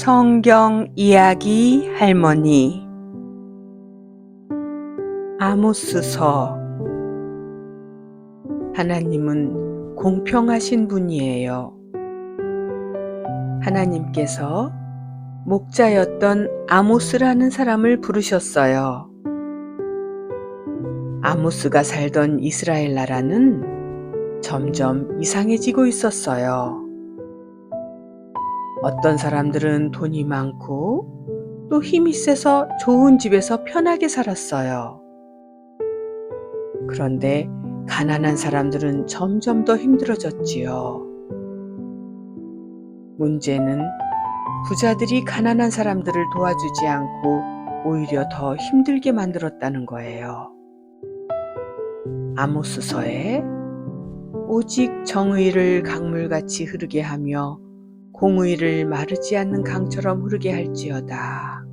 성경 이야기 할머니 아모스서 하나님은 공평하신 분이에요. 하나님께서 목자였던 아모스라는 사람을 부르셨어요. 아모스가 살던 이스라엘 나라는 점점 이상해지고 있었어요. 어떤 사람들은 돈이 많고 또 힘이 세서 좋은 집에서 편하게 살았어요. 그런데 가난한 사람들은 점점 더 힘들어졌지요. 문제는 부자들이 가난한 사람들을 도와주지 않고 오히려 더 힘들게 만들었다는 거예요. 아모스서에 오직 정의를 강물같이 흐르게 하며 공의를 마르지 않는 강처럼 흐르게 할지어다.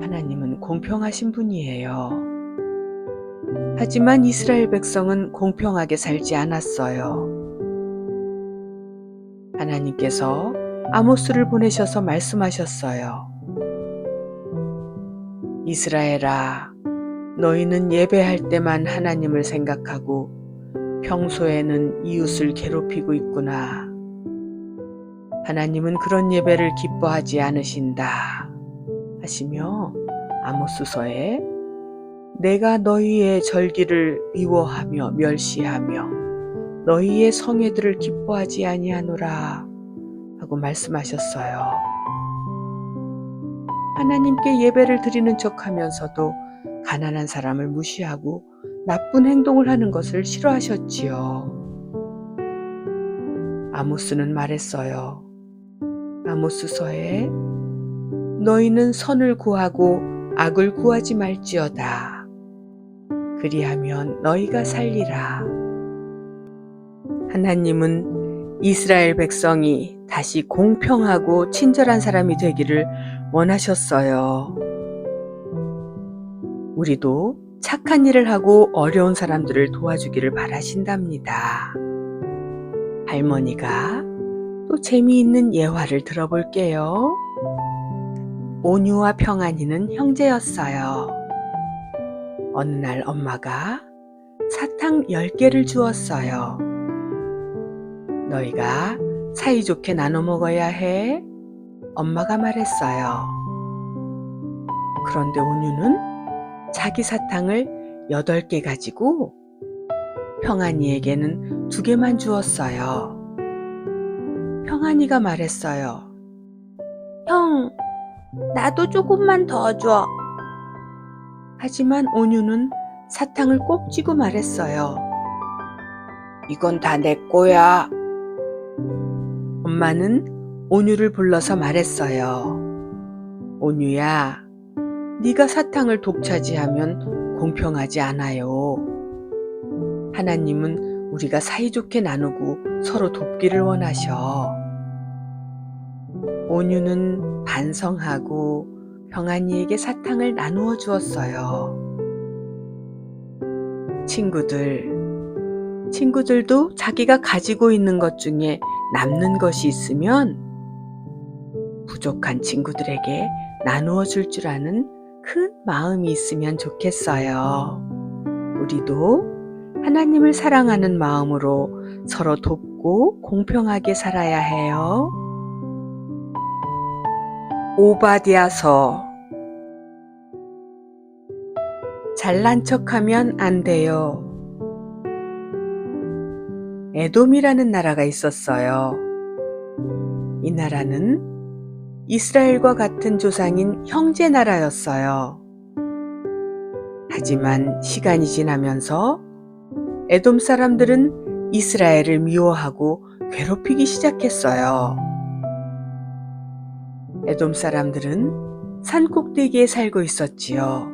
하나님은 공평하신 분이에요. 하지만 이스라엘 백성은 공평하게 살지 않았어요. 하나님께서 아모스를 보내셔서 말씀하셨어요. 이스라엘아, 너희는 예배할 때만 하나님을 생각하고 평소에는 이웃을 괴롭히고 있구나. 하나님은 그런 예배를 기뻐하지 않으신다. 하시며 아모스서에 내가 너희의 절기를 미워하며 멸시하며 너희의 성회들을 기뻐하지 아니하노라 하고 말씀하셨어요. 하나님께 예배를 드리는 척 하면서도 가난한 사람을 무시하고 나쁜 행동을 하는 것을 싫어하셨지요. 아모스는 말했어요. 아모스서에 너희는 선을 구하고 악을 구하지 말지어다. 그리하면 너희가 살리라. 하나님은 이스라엘 백성이 다시 공평하고 친절한 사람이 되기를 원하셨어요. 우리도 착한 일을 하고 어려운 사람들을 도와주기를 바라신답니다. 할머니가 또 재미있는 예화를 들어볼게요. 온유와 평안이는 형제였어요. 어느 날 엄마가 사탕 10개를 주었어요. 너희가 사이좋게 나눠 먹어야 해. 엄마가 말했어요. 그런데 온유는 자기 사탕을 8개 가지고 평안이에게는 2개만 주었어요. 평안이가 말했어요. 형, 나도 조금만 더 줘. 하지만 온유는 사탕을 꼭 쥐고 말했어요. 이건 다 내 거야. 엄마는 온유를 불러서 말했어요. 온유야, 네가 사탕을 독차지하면 공평하지 않아요. 하나님은 우리가 사이좋게 나누고 서로 돕기를 원하셔. 온유는 반성하고 평안이에게 사탕을 나누어 주었어요. 친구들, 친구들도 자기가 가지고 있는 것 중에 남는 것이 있으면 부족한 친구들에게 나누어 줄 줄 아는 큰 마음이 있으면 좋겠어요. 우리도 하나님을 사랑하는 마음으로 서로 돕고 공평하게 살아야 해요. 오바디아서 잘난 척하면 안 돼요. 에돔이라는 나라가 있었어요. 이 나라는 이스라엘과 같은 조상인 형제 나라였어요. 하지만 시간이 지나면서 에돔 사람들은 이스라엘을 미워하고 괴롭히기 시작했어요. 에돔 사람들은 산 꼭대기에 살고 있었지요.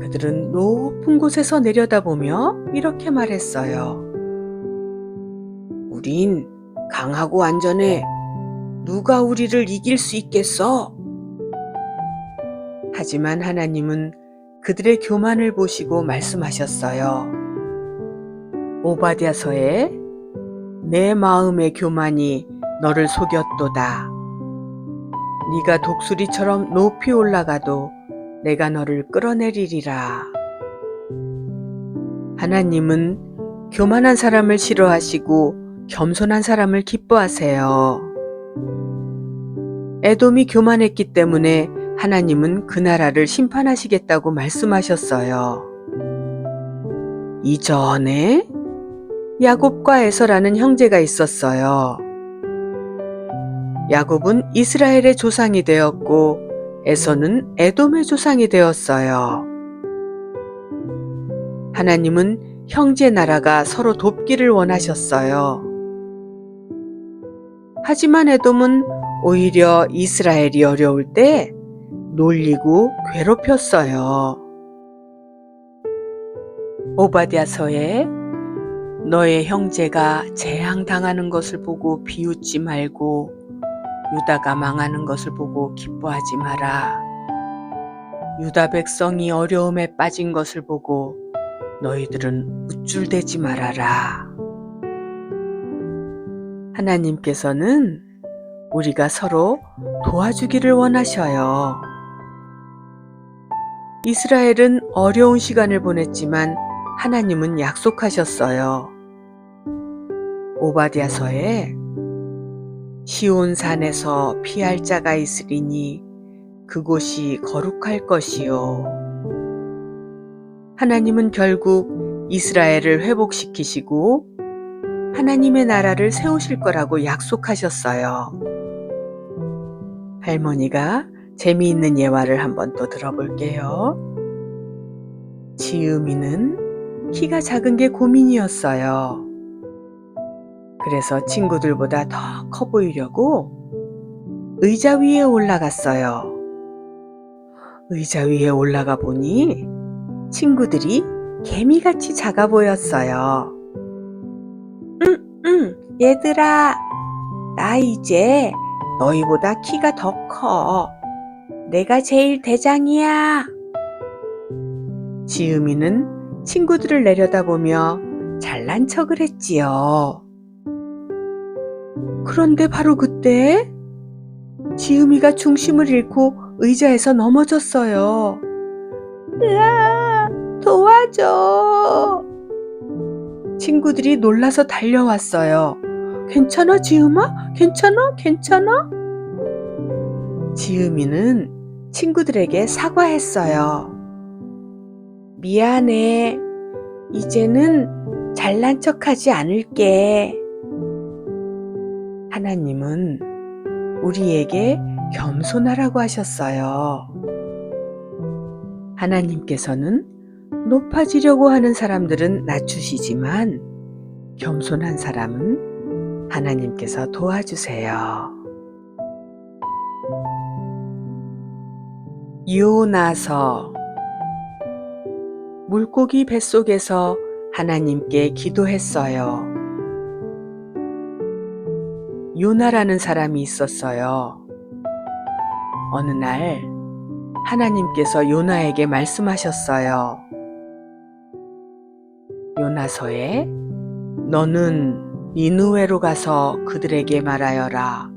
그들은 높은 곳에서 내려다보며 이렇게 말했어요. 우린 강하고 안전해. 누가 우리를 이길 수 있겠어? 하지만 하나님은 그들의 교만을 보시고 말씀하셨어요. 오바댜서에 내 마음의 교만이 너를 속였도다. 네가 독수리처럼 높이 올라가도 내가 너를 끌어내리리라. 하나님은 교만한 사람을 싫어하시고 겸손한 사람을 기뻐하세요. 에돔이 교만했기 때문에 하나님은 그 나라를 심판하시겠다고 말씀하셨어요. 이전에 야곱과 에서라는 형제가 있었어요. 야곱은 이스라엘의 조상이 되었고 에서는 에돔의 조상이 되었어요. 하나님은 형제 나라가 서로 돕기를 원하셨어요. 하지만 에돔은 오히려 이스라엘이 어려울 때 놀리고 괴롭혔어요. 오바댜서에 너의 형제가 재앙당하는 것을 보고 비웃지 말고 유다가 망하는 것을 보고 기뻐하지 마라. 유다 백성이 어려움에 빠진 것을 보고 너희들은 우쭐대지 말아라. 하나님께서는 우리가 서로 도와주기를 원하셔요. 이스라엘은 어려운 시간을 보냈지만 하나님은 약속하셨어요. 오바댜서에 시온 산에서 피할 자가 있으리니 그곳이 거룩할 것이요. 하나님은 결국 이스라엘을 회복시키시고 하나님의 나라를 세우실 거라고 약속하셨어요. 할머니가 재미있는 예화를 한번 또 들어볼게요. 지음이는 키가 작은 게 고민이었어요. 그래서 친구들보다 더 커 보이려고 의자 위에 올라갔어요. 의자 위에 올라가 보니 친구들이 개미같이 작아 보였어요. 응, 응, 얘들아. 나 이제 너희보다 키가 더 커. 내가 제일 대장이야. 지음이는 친구들을 내려다보며 잘난 척을 했지요. 그런데 바로 그때 지음이가 중심을 잃고 의자에서 넘어졌어요. 으아, 도와줘. 친구들이 놀라서 달려왔어요. 괜찮아, 지음아? 괜찮아? 괜찮아? 지음이는 친구들에게 사과했어요. 미안해. 이제는 잘난 척하지 않을게. 하나님은 우리에게 겸손하라고 하셨어요. 하나님께서는 높아지려고 하는 사람들은 낮추시지만 겸손한 사람은 하나님께서 도와주세요. 요나서 물고기 뱃속에서 하나님께 기도했어요. 요나라는 사람이 있었어요. 어느 날 하나님께서 요나에게 말씀하셨어요. 요나서에 너는 니누웨로 가서 그들에게 말하여라.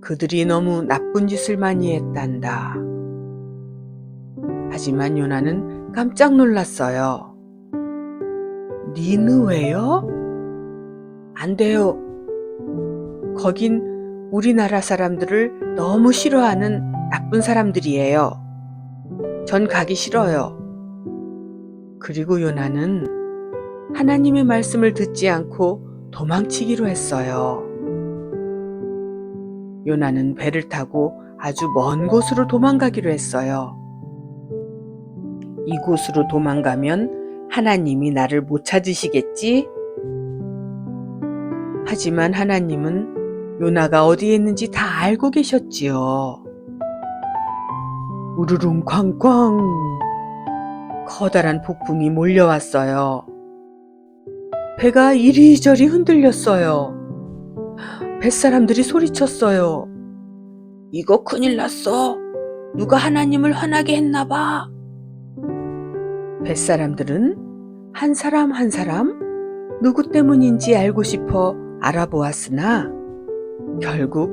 그들이 너무 나쁜 짓을 많이 했단다. 하지만 요나는 깜짝 놀랐어요. 니누웨요? 안 돼요. 거긴 우리나라 사람들을 너무 싫어하는 나쁜 사람들이에요. 전 가기 싫어요. 그리고 요나는 하나님의 말씀을 듣지 않고 도망치기로 했어요. 요나는 배를 타고 아주 먼 곳으로 도망가기로 했어요. 이곳으로 도망가면 하나님이 나를 못 찾으시겠지? 하지만 하나님은 요나가 어디에 있는지 다 알고 계셨지요. 우르릉 쾅쾅 커다란 폭풍이 몰려왔어요. 배가 이리저리 흔들렸어요. 뱃사람들이 소리쳤어요. 이거 큰일 났어. 누가 하나님을 화나게 했나 봐. 뱃사람들은 한 사람 한 사람 누구 때문인지 알고 싶어 알아보았으나 결국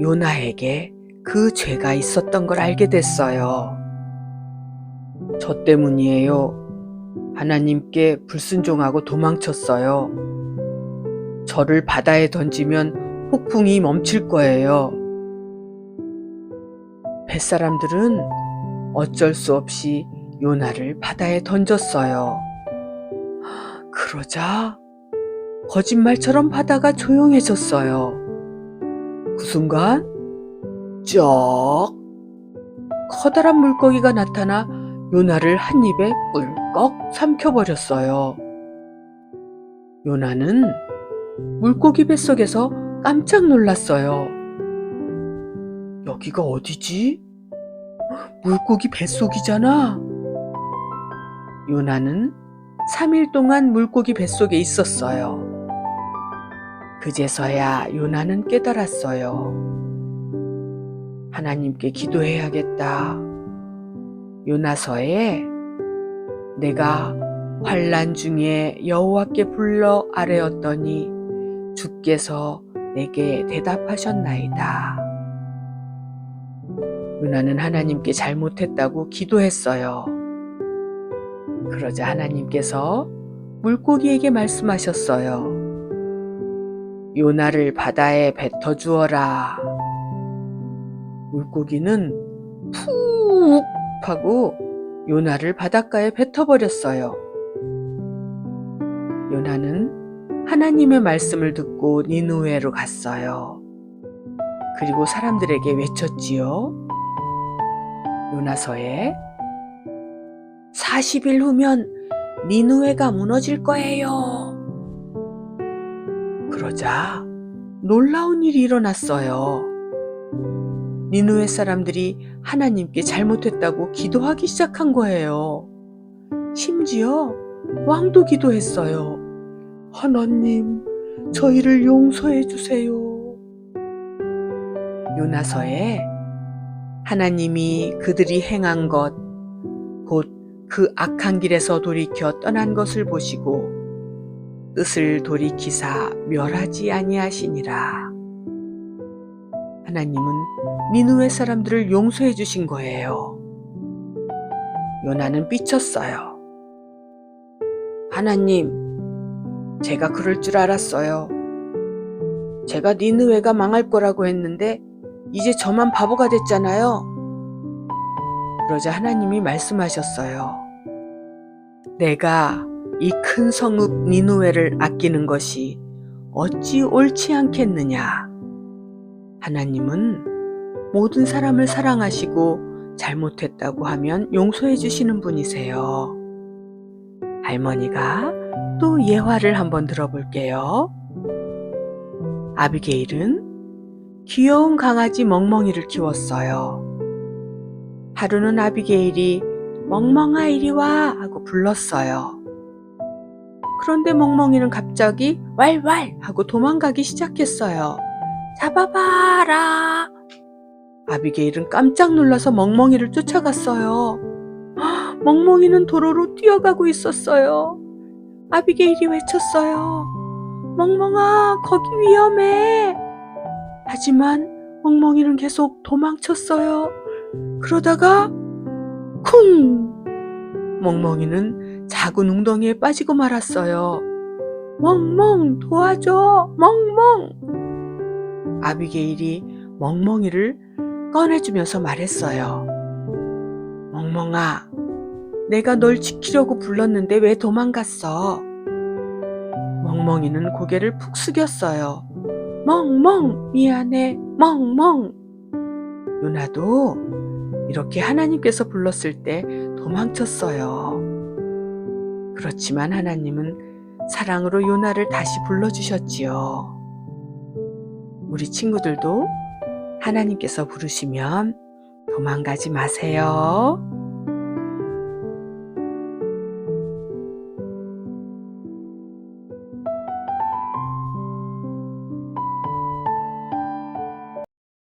요나에게 그 죄가 있었던 걸 알게 됐어요. 저 때문이에요. 하나님께 불순종하고 도망쳤어요. 저를 바다에 던지면 폭풍이 멈출 거예요. 뱃사람들은 어쩔 수 없이 요나를 바다에 던졌어요. 그러자 거짓말처럼 바다가 조용해졌어요. 그 순간 쩍 커다란 물고기가 나타나 요나를 한 입에 꿀꺽 삼켜버렸어요. 요나는 물고기 뱃속에서 깜짝 놀랐어요. 여기가 어디지? 물고기 뱃속이잖아. 요나는 3일 동안 물고기 뱃속에 있었어요. 그제서야 요나는 깨달았어요. 하나님께 기도해야겠다. 요나서에 내가 환란 중에 여호와께 불러 아뢰었더니 주께서 내게 대답하셨나이다. 요나는 하나님께 잘못했다고 기도했어요. 그러자 하나님께서 물고기에게 말씀하셨어요. 요나를 바다에 뱉어 주어라. 물고기는 푹 하고 요나를 바닷가에 뱉어버렸어요. 요나는 하나님의 말씀을 듣고 니누에로 갔어요. 그리고 사람들에게 외쳤지요. 요나서에 40일 후면 니누에가 무너질 거예요. 그러자 놀라운 일이 일어났어요. 니누의 사람들이 하나님께 잘못했다고 기도하기 시작한 거예요. 심지어 왕도 기도했어요. 하나님, 저희를 용서해 주세요. 요나서에 하나님이 그들이 행한 것, 곧 그 악한 길에서 돌이켜 떠난 것을 보시고 뜻을 돌이키사 멸하지 아니하시니라. 하나님은 니누의 사람들을 용서해 주신 거예요. 요나는 삐쳤어요. 하나님, 제가 그럴 줄 알았어요. 제가 니누에가 망할 거라고 했는데 이제 저만 바보가 됐잖아요. 그러자 하나님이 말씀하셨어요. 내가 이 큰 성읍 니누에를 아끼는 것이 어찌 옳지 않겠느냐. 하나님은 모든 사람을 사랑하시고 잘못했다고 하면 용서해 주시는 분이세요. 할머니가 또 예화를 한번 들어볼게요. 아비게일은 귀여운 강아지 멍멍이를 키웠어요. 하루는 아비게일이 멍멍아 이리 와 하고 불렀어요. 그런데 멍멍이는 갑자기 왈왈 하고 도망가기 시작했어요. 잡아봐라. 아비게일은 깜짝 놀라서 멍멍이를 쫓아갔어요. 헉, 멍멍이는 도로로 뛰어가고 있었어요. 아비게일이 외쳤어요. 멍멍아, 거기 위험해. 하지만 멍멍이는 계속 도망쳤어요. 그러다가 쿵! 멍멍이는 작은 웅덩이에 빠지고 말았어요. 멍멍 도와줘 멍멍 아비게일이 멍멍이를 꺼내주면서 말했어요. 멍멍아 내가 널 지키려고 불렀는데 왜 도망갔어? 멍멍이는 고개를 푹 숙였어요. 멍멍 미안해 멍멍 요나도 이렇게 하나님께서 불렀을 때 도망쳤어요. 그렇지만 하나님은 사랑으로 요나를 다시 불러주셨지요. 우리 친구들도 하나님께서 부르시면 도망가지 마세요.